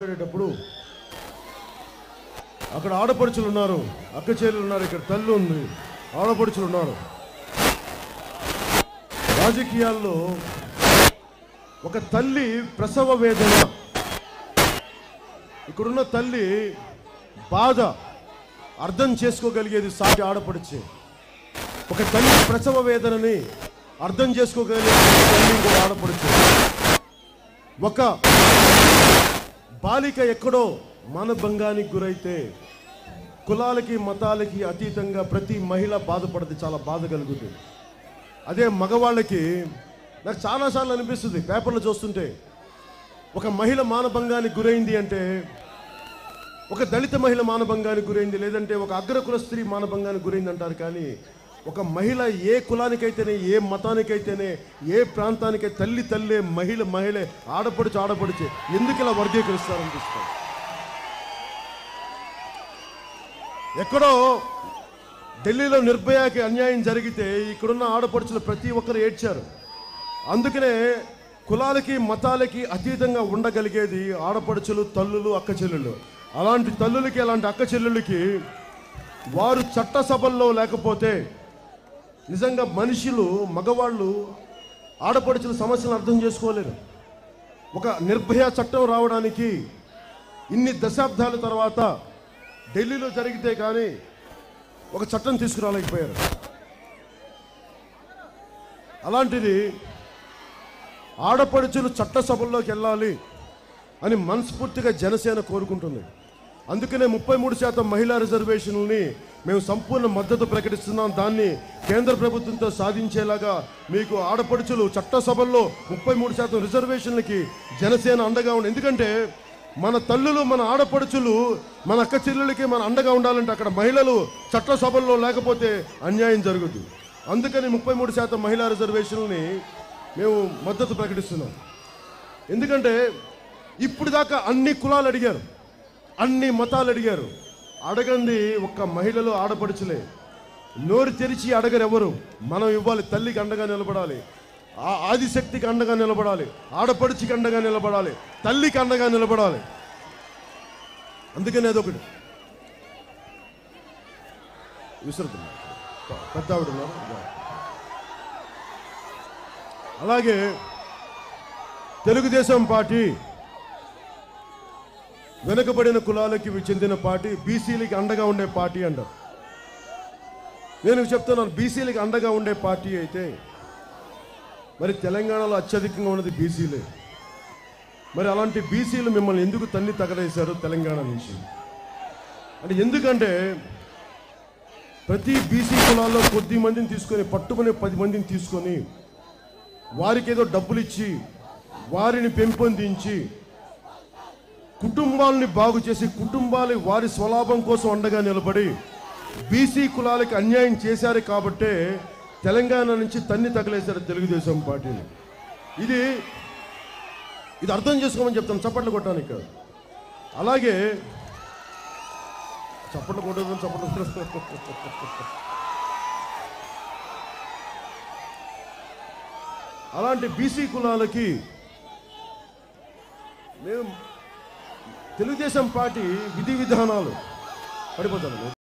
మాట్లాడేటప్పుడు అక్కడ ఆడపడుచులు ఉన్నారు అక్క చెల్లెలు ఉన్నారు ఇక్కడ తల్లి ఉంది ఆడపడుచులు ఉన్నారు. రాజకీయాల్లో ఒక తల్లి ప్రసవ వేదన ఇక్కడున్న తల్లి బాధ అర్థం చేసుకోగలిగేది సాటి ఆడపడిచే. ఒక తల్లి ప్రసవ వేదనని అర్థం చేసుకోగలిగేది తల్లి ఇంకొక ఆడపడుచు. ఒక బాలిక ఎక్కడో మానభంగానికి గురైతే కులాలకి మతాలకి అతీతంగా ప్రతి మహిళ బాధపడది చాలా బాధ కలుగుతుంది. అదే మగవాళ్ళకి నాకు చాలాసార్లు అనిపిస్తుంది పేపర్లు చూస్తుంటే. ఒక మహిళ మానభంగానికి గురైంది అంటే ఒక దళిత మహిళ మానభంగానికి గురైంది లేదంటే ఒక అగ్రకుల స్త్రీ మానభంగానికి గురైంది అంటారు కానీ ఒక మహిళ ఏ కులానికైతేనే ఏ మతానికైతేనే ఏ ప్రాంతానికే తల్లి తల్లే మహిళ మహిళే ఆడపడుచు ఆడపడిచే ఎందుకు ఇలా వర్గీకరిస్తారనిపిస్తుంది? ఎక్కడో ఢిల్లీలో నిర్భయాకి అన్యాయం జరిగితే ఇక్కడున్న ఆడపడుచులు ప్రతి ఒక్కరు ఏడ్చారు. అందుకనే కులాలకి మతాలకి అతీతంగా ఉండగలిగేది ఆడపడుచులు తల్లులు అక్క చెల్లెళ్ళు. అలాంటి తల్లులకి అలాంటి అక్క చెల్లెళ్ళకి వారు చట్టసభల్లో లేకపోతే నిజంగా మనుషులు మగవాళ్ళు ఆడపడుచుల సమస్యలను అర్థం చేసుకోలేరు. ఒక నిర్భయ చట్టం రావడానికి ఇన్ని దశాబ్దాల తర్వాత ఢిల్లీలో జరిగితే కానీ ఒక చట్టం తీసుకురాలేకపోయారు. అలాంటిది ఆడపడుచులు చట్టసభల్లోకి వెళ్ళాలి అని మనస్ఫూర్తిగా జనసేన కోరుకుంటుంది. అందుకనే ముప్పై మూడు శాతం మహిళా రిజర్వేషన్లని మేము సంపూర్ణ మద్దతు ప్రకటిస్తున్నాం. దాన్ని కేంద్ర ప్రభుత్వంతో సాధించేలాగా మీకు ఆడపడుచులు చట్టసభల్లో ముప్పై మూడు శాతం రిజర్వేషన్లకి జనసేన అండగా ఉంది ఎందుకంటే మన తల్లులు మన ఆడపడుచులు మన అక్క చెల్లెలకి మన అండగా ఉండాలంటే అక్కడ మహిళలు చట్టసభల్లో లేకపోతే అన్యాయం జరుగుతుంది అందుకని ముప్పై మూడు శాతం మహిళా రిజర్వేషన్లని మేము మద్దతు ప్రకటిస్తున్నాం. ఎందుకంటే ఇప్పుడు దాకా అన్ని కులాలు అడిగారు. అన్ని మతాలు అడిగారు. అడగంది ఒక్క మహిళలు ఆడపడుచులే. నోరు తెరిచి అడగరు ఎవరు మనం ఇవ్వాలి తల్లికి అండగా నిలబడాలి. ఆ ఆదిశక్తికి అండగా నిలబడాలి. ఆడపడుచుకి అండగా నిలబడాలి. తల్లికి అండగా నిలబడాలి. అందుకని అదొకటి. విసురుతున్నా పెద్ద ఆవిడ అలాగే తెలుగుదేశం పార్టీ వెనుకబడిన కులాలకి చెందిన పార్టీ బీసీలకి అండగా ఉండే పార్టీ అంటారు నేను చెప్తున్నాను బీసీలకి అండగా ఉండే పార్టీ అయితే మరి తెలంగాణలో అత్యధికంగా ఉన్నది బీసీలే. మరి అలాంటి బీసీలు మిమ్మల్ని ఎందుకు తన్ని తగలేశారు తెలంగాణ నుంచి? అంటే ఎందుకంటే ప్రతి బీసీ కులాల్లో కొద్ది మందిని తీసుకొని పట్టుకునే పది మందిని తీసుకొని వారికి ఏదో డబ్బులు ఇచ్చి వారిని పెంపొందించి కుటుంబాలని బాగు చేసి కుటుంబాలు వారి స్వలాభం కోసం అండగా నిలబడి బీసీ కులాలకు అన్యాయం చేశారు కాబట్టే తెలంగాణ నుంచి తన్ని తగలేశారు తెలుగుదేశం పార్టీని. ఇది ఇది అర్థం చేసుకోమని చెప్తాను. చప్పట్లు కొట్టడానికి కాదు. అలాగే చప్పట్లు కొట్టదని చప్పట్లు అలాంటి బీసీ కులాలకి మేము తెలుగుదేశం పార్టీ విధి విధానాలు పడిపోతాను